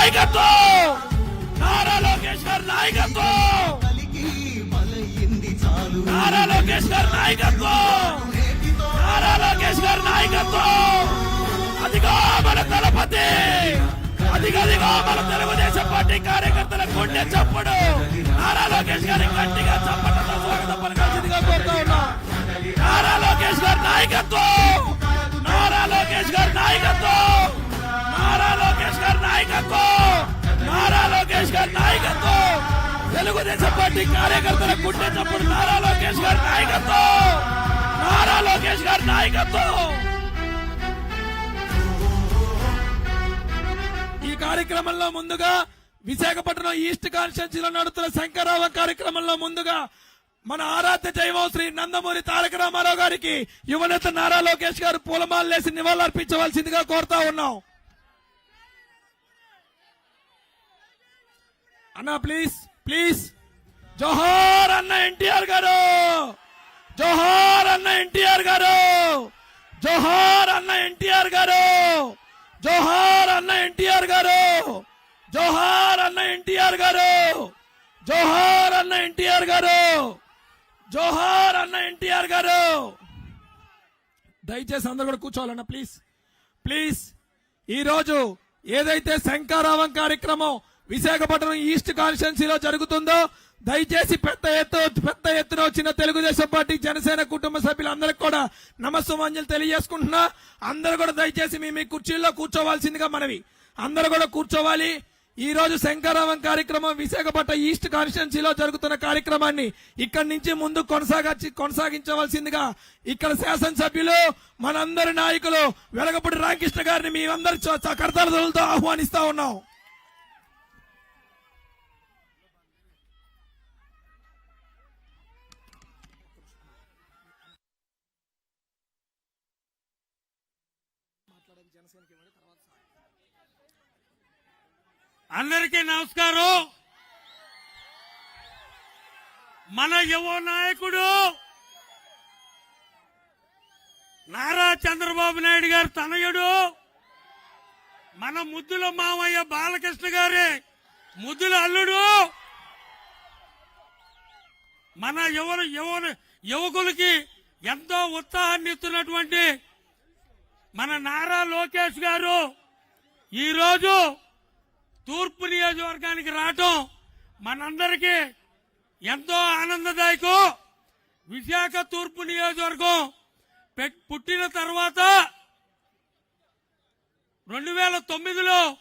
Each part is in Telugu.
నాయకత్వం! నారా లోకేష్ గారి నాయకత్వం! నారా లోకేష్ గారి నాయకత్వం! నారా లోకేష్ గారి నాయకత్వం! అదిగో మన దళపతి అదిగదిగో మన తెలుగుదేశం పార్టీ కార్యకర్తల గుండె చప్పుడు! నారా లోకేష్ గారి గట్టిగా చప్పట్లతో స్వాగతం పలకాల్సిందిగా కోరుతా ఉన్నా. నారా లోకేష్ గారి నాయకత్వం! నారా లోకేష్ గారి నాయకత్వం! లోకేష్ గారి నాయకత్వం. తెలుగుదేశం పార్టీ కార్యకర్తల గుండె చప్పుడు నారా లోకేష్ గారి నాయకత్వం. నారా లోకేష్ గారి నాయకత్వం. ఈ కార్యక్రమంలో ముందుగా విశాఖపట్నం ఈస్ట్ కాన్స్టిట్యూన్సీలో నడుతున్న శంకరావం కార్యక్రమంలో ముందుగా మన ఆరాధ్య జైవం శ్రీ నందమూరి తారక రామారావు గారికి యువనేత నారా లోకేష్ గారు పూలమాలలేసి నివాళులర్పించవలసిందిగా కోరుతా ఉన్నాం. అన్నా ప్లీజ్ ప్లీజ్ జోహార్ అన్న ఎన్టీఆర్ గారు. జోహార్ అన్న ఎన్టీఆర్ గారు. జోహార్ అన్న ఎన్టీఆర్ గారు. జోహార్ అన్న ఎన్టీఆర్ గారు. జోహార్ అన్న ఎన్టీఆర్ గారు. జోహార్ అన్న ఎన్టీఆర్ గారు. జోహార్ అన్న ఎన్టీఆర్ గారు. దయచేసి అందరు కూడా కూర్చోవాలన్న ప్లీజ్ ప్లీజ్ ఈరోజు ఏదైతే శంకారావం కార్యక్రమం విశాఖపట్నం ఈస్ట్ కాన్స్టిట్యున్సీలో జరుగుతుందో దయచేసి పెద్ద ఎత్తు పెద్ద ఎత్తున వచ్చిన తెలుగుదేశం పార్టీ జనసేన కుటుంబ సభ్యులందరికీ కూడా నమస్సుమాంజలు తెలియజేసుకుంటున్నా. అందరూ కూడా దయచేసి మీ మీ కుర్చీల్లో కూర్చోవాల్సిందిగా మనవి. అందరూ కూడా కూర్చోవాలి. ఈ రోజు శంకరావం కార్యక్రమం విశాఖపట్నం ఈస్ట్ కాన్స్టిట్యున్సీలో జరుగుతున్న కార్యక్రమాన్ని ఇక్కడి నుంచి ముందు కొనసాగ కొనసాగించవలసిందిగా ఇక్కడ శాసనసభ్యులు మనందరి నాయకులు వెలగపూడి రామకృష్ణ గారిని మీ అందరి కర్తలతో ఆహ్వానిస్తా ఉన్నాం. అందరికీ నమస్కారం. మన యువ నాయకుడు నారా చంద్రబాబు నాయుడు గారు తనయుడు మన ముద్దుల మామయ్య బాలకృష్ణ గారి ముద్దుల అల్లుడు. మన యువ యువ యువకులకి ఎంతో ఉత్సాహాన్ని ఇస్తున్నటువంటి మన నారా లోకేష్ గారు ఈరోజు తూర్పు నియోజకవర్గానికి రావటం మనందరికీ ఎంతో ఆనందదాయకం. విశాఖ తూర్పు నియోజకవర్గం పుట్టిన తర్వాత రెండు వేల తొమ్మిదిలో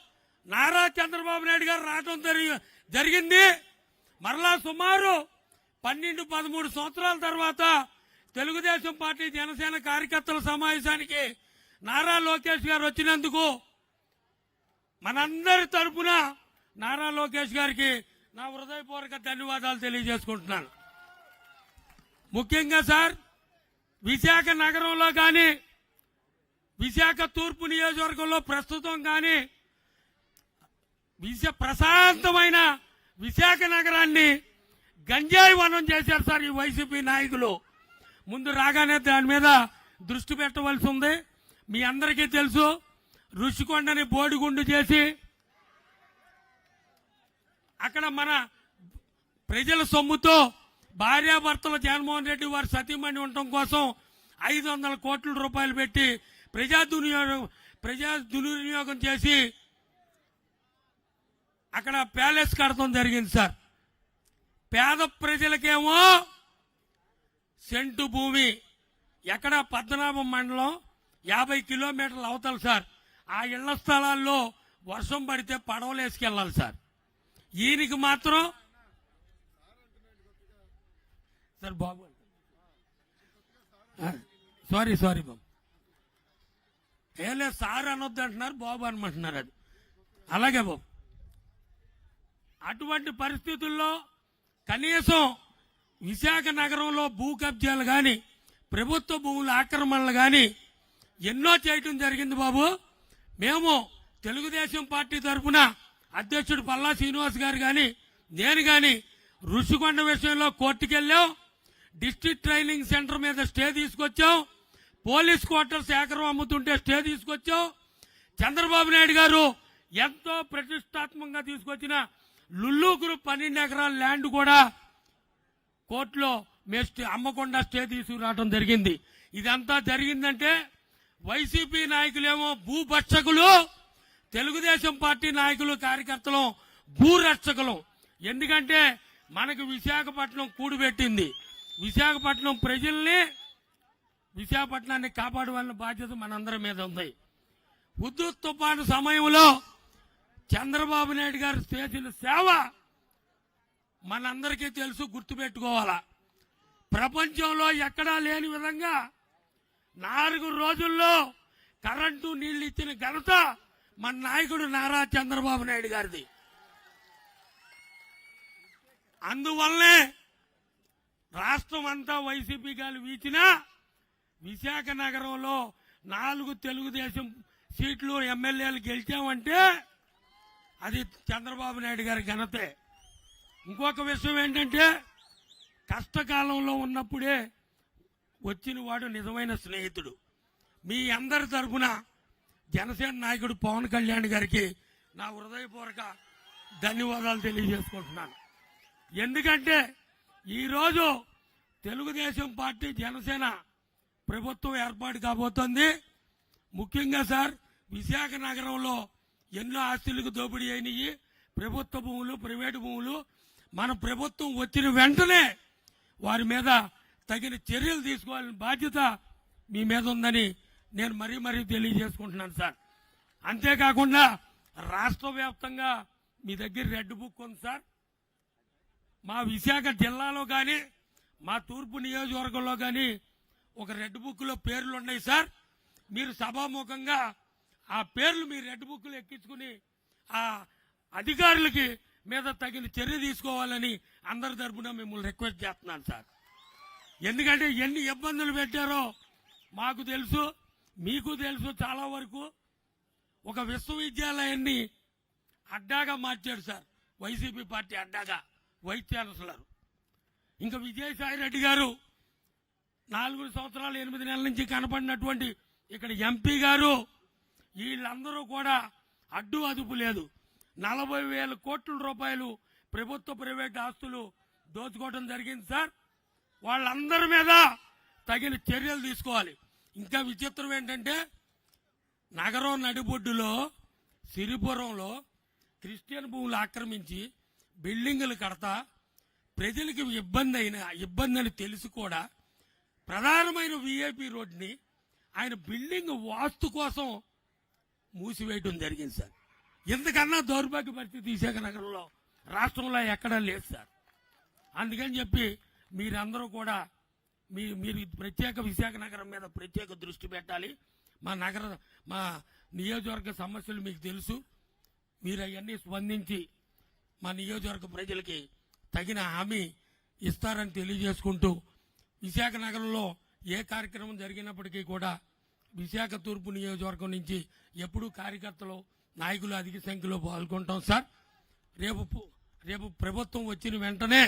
నారా చంద్రబాబు నాయుడు గారు రావటం జరిగి- జరిగింది. మరలా సుమారు పన్నెండు పదమూడు సంవత్సరాల తర్వాత తెలుగుదేశం పార్టీ జనసేన కార్యకర్తల సమావేశానికి నారా లోకేష్ గారు వచ్చినందుకు మనందరి తరపున నారా లోకేష్ గారికి నా హృదయపూర్వక ధన్యవాదాలు తెలియజేసుకుంటున్నాను. ముఖ్యంగా సార్ విశాఖ నగరంలో కానీ విశాఖ తూర్పు నియోజకవర్గంలో ప్రస్తుతం కానీ విశ ప్రశాంతమైన విశాఖ నగరాన్ని గంజాయి వనం చేశారు సార్ ఈ వైసీపీ నాయకులు. ముందు రాగానే దాని మీద దృష్టి పెట్టవలసి ఉంది. మీ అందరికీ తెలుసు ఋషికొండని బోడిగుండు చేసి అక్కడ మన ప్రజల సొమ్ముతో భార్యాభర్తలు జగన్మోహన్ రెడ్డి వారి సతీమణి ఉండటం కోసం ఐదు వందల కోట్ల రూపాయలు పెట్టి ప్రజా దుర్వినియోగం ప్రజా దుర్వినియోగం చేసి అక్కడ ప్యాలెస్ కడతాం జరిగింది సార్. పేద ప్రజలకేమో సెంటు భూమి ఎక్కడ పద్మనాభం మండలం యాభై కిలోమీటర్లు అవతలు సార్. ఆ ఇళ్ళ స్థలాల్లో వర్షం పడితే పడవలు వేసుకెళ్ళాలి సార్. ఈయనకి మాత్రం సార్ బాబు. సారీ సారీ బాబు. ఏం లేదు సార్ అనొద్దు అంటున్నారు బాబు అనమంటున్నారు అది. అలాగే బాబు. అటువంటి పరిస్థితుల్లో కనీసం విశాఖ నగరంలో భూ కబ్జాలు కానీ ప్రభుత్వ భూముల ఆక్రమణలు కానీ ఎన్నో చేయటం జరిగింది బాబు. మేము తెలుగుదేశం పార్టీ తరఫున అధ్యక్షుడు పల్లా శ్రీనివాస్ గారు కానీ నేను కానీ ఋషికొండ విషయంలో కోర్టుకెళ్ళాం. డిస్టిక్ ట్రైనింగ్ సెంటర్ మీద స్టే తీసుకొచ్చాం. పోలీస్ క్వార్టర్స్ ఏకరం అమ్ముతుంటే స్టే తీసుకొచ్చాం. చంద్రబాబు నాయుడు గారు ఎంతో ప్రతిష్టాత్మకంగా తీసుకొచ్చిన లుల్లు గ్రూప్ పన్నెండు ఎకరాల ల్యాండ్ కూడా కోర్టులో మేము స్టే అమ్మకుండా స్టే తీసుకురావడం జరిగింది. ఇదంతా జరిగిందంటే వైసీపీ నాయకులేమో భూభక్షకులు తెలుగుదేశం పార్టీ నాయకులు కార్యకర్తలు భూరక్షకులు. ఎందుకంటే మనకు విశాఖపట్నం కూడిపెట్టింది. విశాఖపట్నం ప్రజల్ని విశాఖపట్నాన్ని కాపాడవలసిన బాధ్యత మనందరి మీద ఉంది. ఉద్దుత్ తుఫాను సమయంలో చంద్రబాబు నాయుడు గారు చేసిన సేవ మనందరికీ తెలుసు గుర్తుపెట్టుకోవాలా. ప్రపంచంలో ఎక్కడా లేని విధంగా నాలుగు రోజుల్లో కరెంటు నీళ్ళు ఇచ్చిన ఘనత మన నాయకుడు నారా చంద్రబాబు నాయుడు గారిది. అందువల్లనే రాష్ట్రం అంతా వైసీపీ గాలి వీచినా విశాఖ నగరంలో నాలుగు తెలుగుదేశం సీట్లు ఎమ్మెల్యేలు గెలిచామంటే అది చంద్రబాబు నాయుడు గారి ఘనతే. ఇంకొక విషయం ఏంటంటే కష్టకాలంలో ఉన్నప్పుడే వచ్చిన వాడు నిజమైన స్నేహితుడు. మీ అందరి తరఫున జనసేన నాయకుడు పవన్ కళ్యాణ్ గారికి నా హృదయపూర్వక ధన్యవాదాలు తెలియజేసుకుంటున్నాను. ఎందుకంటే ఈరోజు తెలుగుదేశం పార్టీ జనసేన ప్రభుత్వం ఏర్పాటు కాబోతోంది. ముఖ్యంగా సార్ విశాఖ నగరంలో ఎన్నో ఆస్తులకు దోపిడీ అయినాయి. ప్రభుత్వ భూములు ప్రైవేటు భూములు. మన ప్రభుత్వం వచ్చిన వెంటనే వారి మీద తగిన చర్యలు తీసుకోవాలని బాధ్యత మీ మీద ఉందని నేను మరీ మరీ తెలియజేసుకుంటున్నాను సార్. అంతేకాకుండా రాష్ట్ర వ్యాప్తంగా మీ దగ్గర రెడ్ బుక్ ఉంది సార్. మా విశాఖ జిల్లాలో కానీ మా తూర్పు నియోజకవర్గంలో కానీ ఒక రెడ్ బుక్లో పేర్లు ఉన్నాయి సార్. మీరు సభాముఖంగా ఆ పేర్లు మీ రెడ్ బుక్లు ఎక్కించుకుని ఆ అధికారులకి మీద తగిన చర్య తీసుకోవాలని అందరి తరఫున మిమ్మల్ని రిక్వెస్ట్ చేస్తున్నాను సార్. ఎందుకంటే ఎన్ని ఇబ్బందులు పెట్టారో మాకు తెలుసు మీకు తెలుసు చాలా వరకు. ఒక విశ్వవిద్యాలయాన్ని అడ్డాగా మార్చాడు సార్ వైసీపీ పార్టీ అడ్డాగా వైస్ ఛాన్సలర్. ఇంకా విజయసాయి రెడ్డి గారు నాలుగు సంవత్సరాలు ఎనిమిది నెలల నుంచి కనపడినటువంటి ఇక్కడ ఎంపీ గారు వీళ్ళందరూ కూడా అడ్డు అదుపు లేదు. నలభై వేల కోట్ల రూపాయలు ప్రభుత్వ ప్రైవేట్ ఆస్తులు దోచుకోవడం జరిగింది సార్. వాళ్ళందరి మీద తగిన చర్యలు తీసుకోవాలి. ఇంకా విచిత్రం ఏంటంటే నగరం నడిబొడ్డులో సిరిపురంలో క్రిస్టియన్ భూములు ఆక్రమించి బిల్డింగులు కడతా ప్రజలకు ఇబ్బంది అయిన ఇబ్బంది అని తెలిసి కూడా ప్రధానమైన విఐపి రోడ్ని ఆయన బిల్డింగ్ వాస్తు కోసం మూసివేయడం జరిగింది సార్. ఎందుకన్నా దౌర్భాగ్య పరిస్థితి విశాఖ నగరంలో? రాష్ట్రంలో ఎక్కడా లేదు సార్. అందుకని చెప్పి మీరందరూ కూడా మీ మీరు ప్రత్యేక విశాఖ నగరం మీద ప్రత్యేక దృష్టి పెట్టాలి. మా నగర మా నియోజకవర్గ సమస్యలు మీకు తెలుసు. మీరు అవన్నీ స్పందించి మా నియోజకవర్గ ప్రజలకి తగిన హామీ ఇస్తారని తెలియజేసుకుంటూ విశాఖ నగరంలో ఏ కార్యక్రమం జరిగినప్పటికీ కూడా విశాఖ తూర్పు నియోజకవర్గం నుంచి ఎప్పుడూ కార్యకర్తలు నాయకులు అధిక సంఖ్యలో పాల్గొంటాం సార్. రేపు రేపు ప్రభుత్వం వచ్చిన వెంటనే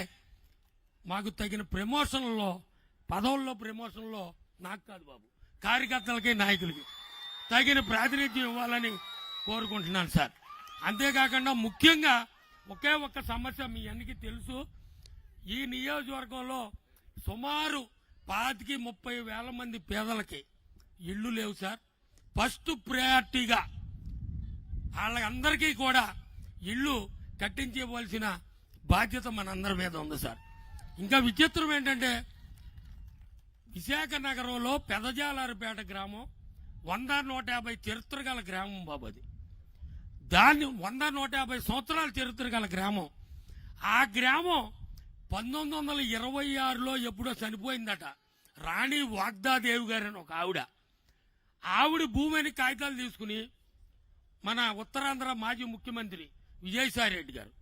మాకు తగిన ప్రమోషన్లో పదవుల్లో ప్రమోషన్లో నాకు కాదు బాబు. కార్యకర్తలకి నాయకులకి తగిన ప్రాతినిధ్యం ఇవ్వాలని కోరుకుంటున్నాను సార్. అంతేకాకుండా ముఖ్యంగా ఒకే ఒక్క సమస్య మీ అన్నికి తెలుసు. ఈ నియోజకవర్గంలో సుమారు పాతికి ముప్పై వేల మంది పేదలకి ఇళ్ళు లేవు సార్. ఫస్ట్ ప్రయారిటీగా వాళ్ళందరికీ కూడా ఇళ్ళు కట్టించవలసిన బాధ్యత మనందరి మీద ఉంది సార్. ఇంకా విచిత్రం ఏంటంటే విశాఖ నగరంలో పెదజాలారిపేట గ్రామం వంద నూట యాభై చరిత్ర గల గ్రామం బాబు అది. దాన్ని వంద నూట యాభై సంవత్సరాల చరిత్ర గల గ్రామం. ఆ గ్రామం పంతొమ్మిది వందల ఇరవై ఆరులో ఎప్పుడో చనిపోయిందట. రాణి వాగ్దాదేవి గారు అని ఒక ఆవిడ. ఆవిడ భూమిని కాగితాలు తీసుకుని మన ఉత్తరాంధ్ర మాజీ ముఖ్యమంత్రి విజయసాయి రెడ్డి గారు.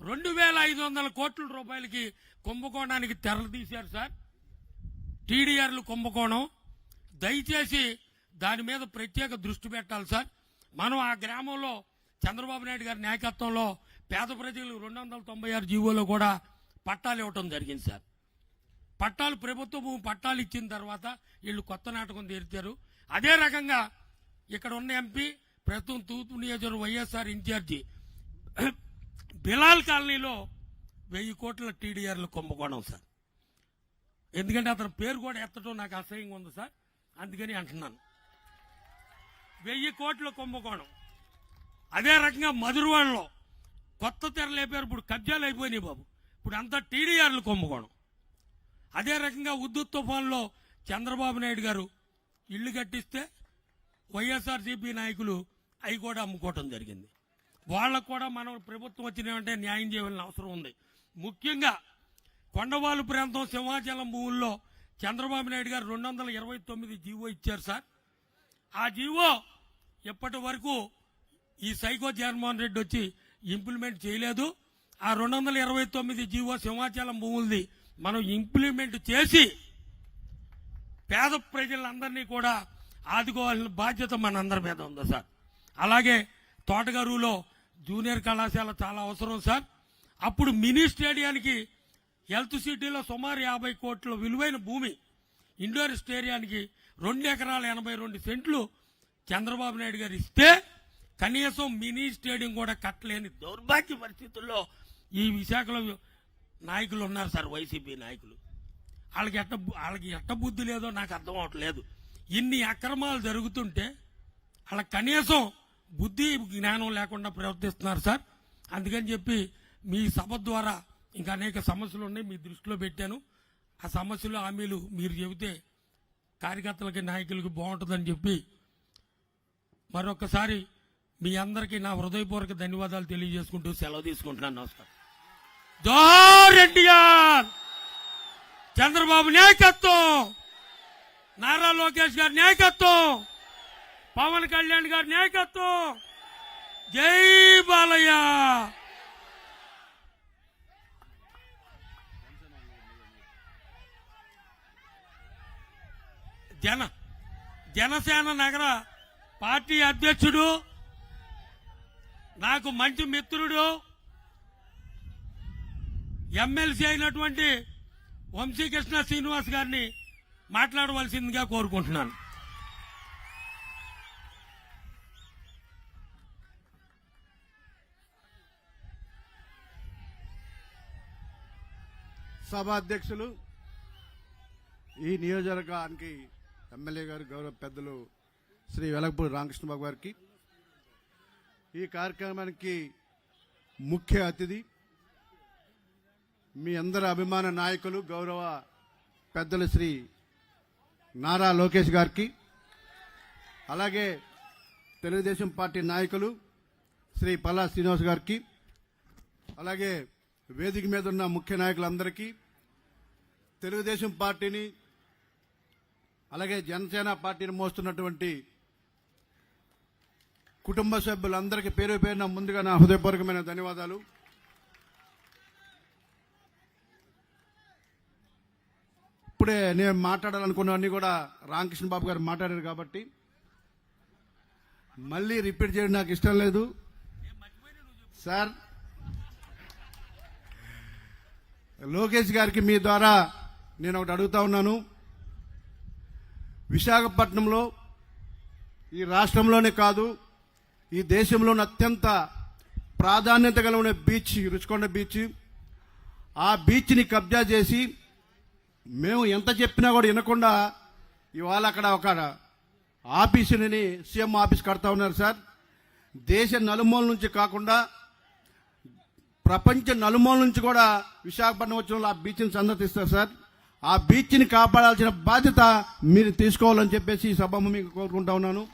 రెండు వేల ఐదు వందల కోట్ల రూపాయలకి కుంభకోణానికి తెరలు తీశారు సార్. టీడీఆర్లు కుంభకోణం. దయచేసి దాని మీద ప్రత్యేక దృష్టి పెట్టాలి సార్. మనం ఆ గ్రామంలో చంద్రబాబు నాయుడు గారి నాయకత్వంలో పేద ప్రజలు రెండు వందల తొంభై ఆరు జీవోలో కూడా పట్టాలు ఇవ్వటం జరిగింది సార్. పట్టాలు ప్రభుత్వ భూమి పట్టాలు ఇచ్చిన తర్వాత వీళ్ళు కొత్త నాటకం తీరుతారు అదే రకంగా ఇక్కడ ఉన్న ఎంపీ ప్రస్తుతం తూర్పు నియోజకవర్గం వైఎస్ఆర్ ఇన్ఛార్జి బిలాల్ కాలనీలో వెయ్యి కోట్ల టీడీఆర్లు కుంభకోణం సార్. ఎందుకంటే అతని పేరు కూడా ఎత్తడం నాకు అసహ్యంగా ఉంది సార్. అందుకని అంటున్నాను. వెయ్యి కోట్ల కుంభకోణం. అదే రకంగా మధురవాడలో కొత్త తెర లేపారు. ఇప్పుడు కబ్జాలు అయిపోయినాయి బాబు. ఇప్పుడు అంతా టీడీఆర్లు కుంభకోణం. అదే రకంగా ఉద్దుత్ తుఫాన్లో చంద్రబాబు నాయుడు గారు ఇల్లు కట్టిస్తే వైఎస్ఆర్సీపీ నాయకులు అవి కూడా అమ్ముకోవటం జరిగింది. వాళ్ళకు కూడా మనం ప్రభుత్వం వచ్చినామంటే న్యాయం చేయవలసిన అవసరం ఉంది. ముఖ్యంగా కొండవాళ్ళు ప్రాంతం సింహాచలం భూముల్లో చంద్రబాబు నాయుడు గారు రెండు వందల ఇరవై తొమ్మిది జీవో ఇచ్చారు సార్. ఆ జీవో ఇప్పటి వరకు ఈ సైకో జగన్మోహన్ రెడ్డి వచ్చి ఇంప్లిమెంట్ చేయలేదు. ఆ రెండు వందల ఇరవై తొమ్మిది జీవో సింహాచలం భూములది మనం ఇంప్లిమెంట్ చేసి పేద ప్రజలందరినీ కూడా ఆదుకోవాల్సిన బాధ్యత మనందరి మీద ఉంది సార్. అలాగే తోటగారులో జూనియర్ కళాశాల చాలా అవసరం సార్. అప్పుడు మినీ స్టేడియానికి హెల్త్ సిటీలో సుమారు యాభై కోట్ల విలువైన భూమి ఇండోర్ స్టేడియానికి రెండు ఎకరాల ఎనభై రెండు సెంట్లు చంద్రబాబు నాయుడు గారు ఇస్తే కనీసం మినీ స్టేడియం కూడా కట్టలేని దౌర్భాగ్య పరిస్థితుల్లో ఈ విశాఖలో నాయకులు ఉన్నారు సార్ వైసీపీ నాయకులు. వాళ్ళకి ఎట్ట వాళ్ళకి ఎట్ట బుద్ధి లేదో నాకు అర్థం అవట్లేదు. ఇన్ని అక్రమాలు జరుగుతుంటే వాళ్ళకి కనీసం బుద్ధి జ్ఞానం లేకుండా ప్రవర్తిస్తున్నారు సార్. అందుకని చెప్పి మీ సభ ద్వారా ఇంకా అనేక సమస్యలు ఉన్నాయి మీ దృష్టిలో పెట్టాను. ఆ సమస్యలు హామీలు మీరు చెబితే కార్యకర్తలకి నాయకులకి బాగుంటుందని చెప్పి మరొకసారి మీ అందరికీ నా హృదయపూర్వక ధన్యవాదాలు తెలియజేసుకుంటూ సెలవు తీసుకుంటున్నాను. నమస్కారం. జోహార్ ఎన్టీఆర్ చంద్రబాబు నాయకత్వం నారా లోకేష్ గారి నాయకత్వం. పవన్ కళ్యాణ్ గారి నాయకత్వం. జై బాలయ్య. జన జనసేన నగర పార్టీ అధ్యక్షుడు నాకు మంచి మిత్రుడు ఎమ్మెల్సీ అయినటువంటి వంశీకృష్ణ శ్రీనివాస్ గారిని మాట్లాడవలసిందిగా కోరుకుంటున్నాను. సభ అధ్యక్షులు ఈ నియోజకవర్గానికి ఎమ్మెల్యే గారు గౌరవ పెద్దలు శ్రీ వెలగపూడి రామకృష్ణబాబు గారికి ఈ కార్యక్రమానికి ముఖ్య అతిథి మీ అందరి అభిమాన నాయకులు గౌరవ పెద్దలు శ్రీ నారా లోకేష్ గారికి అలాగే తెలుగుదేశం పార్టీ నాయకులు శ్రీ పల్లా శ్రీనివాస్ గారికి అలాగే వేదిక మీద ఉన్న ముఖ్య నాయకులందరికీ తెలుగుదేశం పార్టీని అలాగే జనసేన పార్టీని మోస్తున్నటువంటి కుటుంబ సభ్యులందరికీ పేరు పేరున ముందుగా నా హృదయపూర్వకమైన ధన్యవాదాలు. ఇప్పుడే నేను మాట్లాడాలనుకున్నవన్నీ కూడా రామకృష్ణ బాబు గారు మాట్లాడారు కాబట్టి మళ్ళీ రిపీట్ చేయడం నాకు ఇష్టం లేదు. సార్ లోకేష్ గారికి మీ ద్వారా నేను ఒకటి అడుగుతా ఉన్నాను. విశాఖపట్నంలో ఈ రాష్ట్రంలోనే కాదు ఈ దేశంలోని అత్యంత ప్రాధాన్యత కలిగిన బీచ్ రుచికొండ బీచ్. ఆ బీచ్ని కబ్జా చేసి మేము ఎంత చెప్పినా కూడా వినకుండా ఇవాళ అక్కడ ఒక ఆఫీసుని సీఎం ఆఫీస్ కడతా ఉన్నారు సార్. దేశ నలుమూల నుంచి కాకుండా ప్రపంచ నలుమూల నుంచి కూడా విశాఖపట్నం వచ్చిన ఆ బీచ్ని సందర్శిస్తారు సార్. ఆ బీచ్ని కాపాడాల్సిన బాధ్యత మీరు తీసుకోవాలని చెప్పేసి ఈ సభ మీకు కోరుకుంటా ఉన్నాను.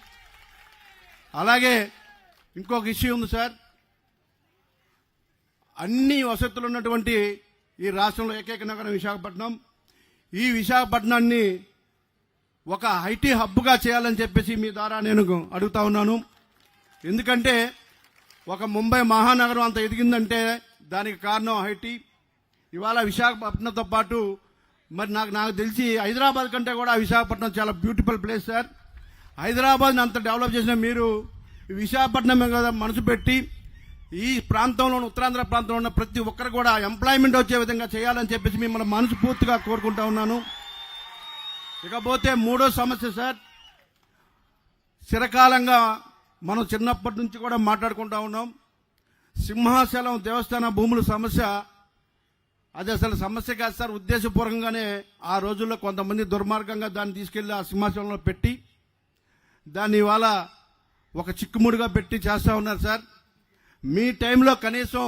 అలాగే ఇంకొక ఇష్యూ ఉంది సార్. అన్ని వసతులు ఉన్నటువంటి ఈ రాష్ట్రంలో ఏకైక నగరం విశాఖపట్నం. ఈ విశాఖపట్నాన్ని ఒక ఐటీ హబ్గా చేయాలని చెప్పేసి మీ ద్వారా నేను అడుగుతా ఉన్నాను. ఎందుకంటే ఒక ముంబై మహానగరం అంత ఎదిగిందంటే దానికి కారణం ఐటీ ఇవాళ విశాఖపట్నంతో పాటు మరి నాకు నాకు తెలిసి హైదరాబాద్ కంటే కూడా విశాఖపట్నం చాలా బ్యూటిఫుల్ ప్లేస్ సార్. హైదరాబాద్ని అంత డెవలప్ చేసిన మీరు విశాఖపట్నం మీద కదా మనసు పెట్టి ఈ ప్రాంతంలో ఉత్తరాంధ్ర ప్రాంతంలో ఉన్న ప్రతి ఒక్కరు కూడా ఎంప్లాయ్మెంట్ వచ్చే విధంగా చేయాలని చెప్పేసి మిమ్మల్ని మనసు పూర్తిగా కోరుకుంటా ఉన్నాను. ఇకపోతే మూడో సమస్య సార్. చిరకాలంగా మనం చిన్నప్పటి నుంచి కూడా మాట్లాడుకుంటా ఉన్నాం. సింహాచలం దేవస్థాన భూముల సమస్య అది అసలు సమస్య కాదు సార్ ఉద్దేశపూర్వకంగానే ఆ రోజుల్లో కొంతమంది దుర్మార్గంగా దాన్ని తీసుకెళ్ళి ఆ సింహాచలంలో పెట్టి దాన్ని ఇవాళ ఒక చిక్కుముడిగా పెట్టి చేస్తూ ఉన్నారు సార్. మీ టైంలో కనీసం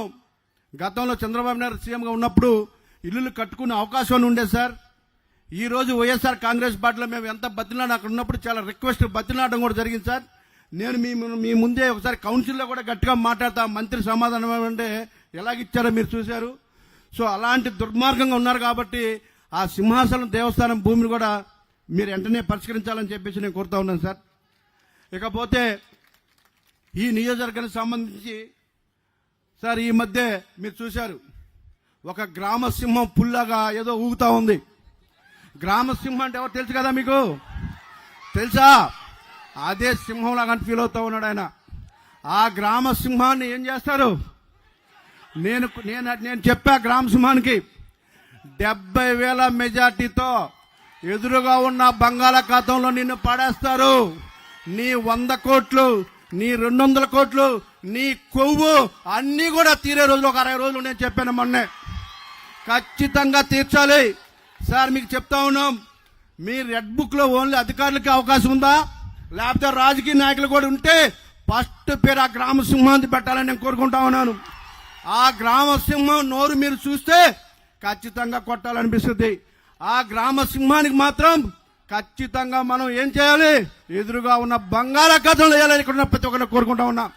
గతంలో చంద్రబాబు నాయుడు సీఎంగా ఉన్నప్పుడు ఇల్లులు కట్టుకునే అవకాశం ఉండేది సార్. ఈరోజు వైఎస్ఆర్ కాంగ్రెస్ పార్టీలో మేము ఎంత బతిలాడ అక్కడ ఉన్నప్పుడు చాలా రిక్వెస్ట్ బతిలాడడం కూడా జరిగింది సార్. నేను మీ మీ ముందే ఒకసారి కౌన్సిల్లో కూడా గట్టిగా మాట్లాడతా మంత్రి సమాధానం ఏమంటే ఎలాగిచ్చారో మీరు చూశారు. సో అలాంటి దుర్మార్గంగా ఉన్నారు కాబట్టి ఆ సింహాసనం దేవస్థానం భూమిని కూడా మీరు వెంటనే పరిష్కరించాలని చెప్పేసి నేను కోరుతా ఉన్నాను సార్. ఇకపోతే ఈ నియోజకవర్గానికి సంబంధించి సార్ ఈ మధ్య మీరు చూశారు ఒక గ్రామ సింహం పుల్లాగా ఏదో ఊగుతా ఉంది. గ్రామ సింహం అంటే ఎవరు తెలుసు కదా మీకు? తెలుసా? అదే సింహం లాగా ఫీల్ అవుతా ఉన్నాడు ఆయన. ఆ గ్రామ సింహాన్ని ఏం చేస్తారు? నేను నేను నేను చెప్పా గ్రామ సింహానికి డెబ్బై వేల మెజార్టీతో ఎదురుగా ఉన్న బంగాళాఖాతంలో నిన్ను పడేస్తారు. నీ వంద కోట్లు నీ రెండు వందల కోట్లు నీ కొవ్వు అన్నీ కూడా తీరే రోజులు ఒక అరవై రోజులు నేను చెప్పాను మొన్నే. ఖచ్చితంగా తీర్చాలి. సార్ మీకు చెప్తా ఉన్నాం. మీ రెడ్ బుక్లో ఓన్లీ అధికారులకి అవకాశం ఉందా? లేకపోతే రాజకీయ నాయకులు కూడా ఉంటే ఫస్ట్ పేరు ఆ గ్రామ సింహాన్ని పెట్టాలని నేను కోరుకుంటా ఉన్నాను. ఆ గ్రామ సింహం నోరు మీరు చూస్తే ఖచ్చితంగా కొట్టాలనిపిస్తుంది. ఆ గ్రామ సింహానికి మాత్రం ఖచ్చితంగా మనం ఏం చేయాలి? ఎదురుగా ఉన్న బంగాళాఖాతంలో వేయాలని ఇక్కడ ప్రతి ఒక్కరిని కోరుకుంటా ఉన్నా.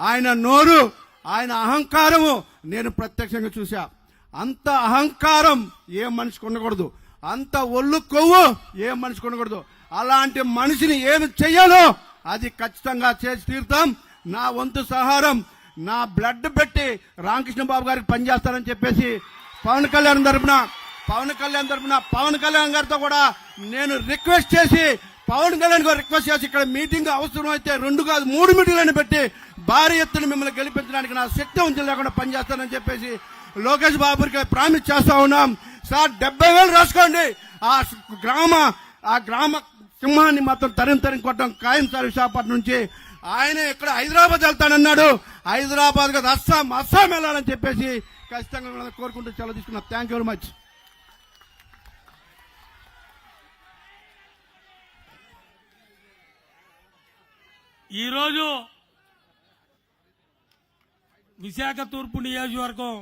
ఆయన నోరు ఆయన అహంకారము నేను ప్రత్యక్షంగా చూశా. అంత అహంకారం ఏ మనిషికి ఉండకూడదు. అంత ఒళ్ళు కొవ్వు ఏ మనిషికి ఉండకూడదు. అలాంటి మనిషిని ఏమి చెయ్యాలో అది ఖచ్చితంగా చేసి తీరుతాం. నా వంతు సహారం నా బ్లడ్ పెట్టి రామకృష్ణ బాబు గారికి పనిచేస్తానని చెప్పేసి పవన్ కళ్యాణ్ తరపున పవన్ కళ్యాణ్ తరపున పవన్ కళ్యాణ్ గారితో కూడా నేను రిక్వెస్ట్ చేసి పవన్ కళ్యాణ్ గారు రిక్వెస్ట్ చేసి ఇక్కడ మీటింగ్ అవసరం అయితే రెండు కాదు మూడు మీటింగ్లను పెట్టి భారీ ఎత్తున మిమ్మల్ని గెలిపించడానికి నా శక్తి ఉంచి లేకుండా పనిచేస్తానని చెప్పేసి లోకేష్ బాబుకి ప్రామిస్ చేస్తా ఉన్నాం. సార్ డెబ్బై వేలు రాసుకోండి. ఆ గ్రామ ఆ గ్రామ సింహాన్ని మాత్రం తరిం తరిం కొట్టడం ఖాయం సార్ విశాఖపట్నం నుంచి. ఆయన ఇక్కడ హైదరాబాద్ వెళ్తానన్నాడు. హైదరాబాద్ కదా అస్సాం అస్సాం వెళ్ళాలని చెప్పేసి ఖచ్చితంగా కోరుకుంటూ సెలవు తీసుకున్నా. థ్యాంక్ యూ వెరీ మచ్ ఈరోజు విశాఖ తూర్పు నియోజకవర్గం